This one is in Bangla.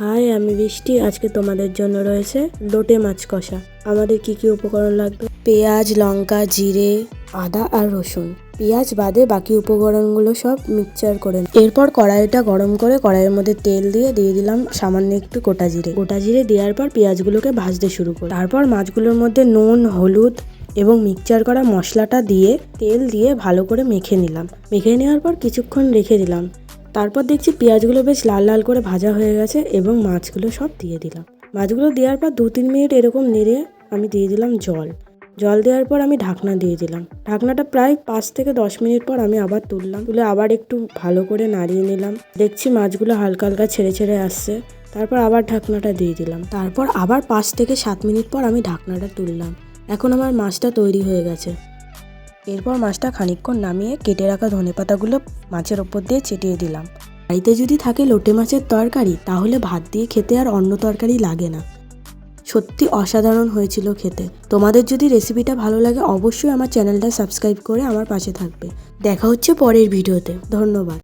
হাই, আমি বৃষ্টি। আজকে তোমাদের জন্য রয়েছে লোটে মাছ কষা। আমাদের কি কি উপকরণ লাগবে? পেঁয়াজ, লঙ্কা, জিরে, আদা আর রসুন। পেঁয়াজ বাদে বাকি উপকরণগুলো সব মিক্সচার করে এরপর কড়াইটা গরম করে কড়াইয়ের মধ্যে তেল দিয়ে দিয়ে দিলাম সামান্য একটু গোটা জিরে। গোটা জিরে দেওয়ার পর পেঁয়াজগুলোকে ভাজতে শুরু করি। তারপর মাছগুলোর মধ্যে নুন, হলুদ এবং মিক্সচার করা মশলাটা দিয়ে তেল দিয়ে ভালো করে মেখে নিলাম। মেখে নেওয়ার পর কিছুক্ষণ রেখে দিলাম। তারপর দেখছি পেঁয়াজগুলো বেশ লাল লাল করে ভাজা হয়ে গেছে এবং মাছগুলো সব দিয়ে দিলাম। মাছগুলো দেওয়ার পর দু তিন মিনিট এরকম নেড়ে আমি দিয়ে দিলাম জল। জল দেওয়ার পর আমি ঢাকনা দিয়ে দিলাম। ঢাকনাটা প্রায় পাঁচ থেকে দশ মিনিট পর আমি আবার তুললাম। তুলে আবার একটু ভালো করে নাড়িয়ে নিলাম। দেখছি মাছগুলো হালকা হালকা ছেড়ে ছেড়ে আসছে। তারপর আবার ঢাকনাটা দিয়ে দিলাম। তারপর আবার পাঁচ থেকে সাত মিনিট পর আমি ঢাকনাটা তুললাম। এখন আমার মাছটা তৈরি হয়ে গেছে। এরপর মাছটা খানিকক্ষণ নামিয়ে কেটে রাখা ধনেপাতাগুলো মাছের ওপর দিয়ে ছিটিয়ে দিলাম। বাড়িতে যদি থাকে লোটে মাছের তরকারি, তাহলে ভাত দিয়ে খেতে আর অন্য তরকারি লাগে না। সত্যি অসাধারণ হয়েছিল খেতে। তোমাদের যদি রেসিপিটা ভালো লাগে, অবশ্যই আমার চ্যানেলটা সাবস্ক্রাইব করে আমার পাশে থাকবে। দেখা হচ্ছে পরের ভিডিওতে। ধন্যবাদ।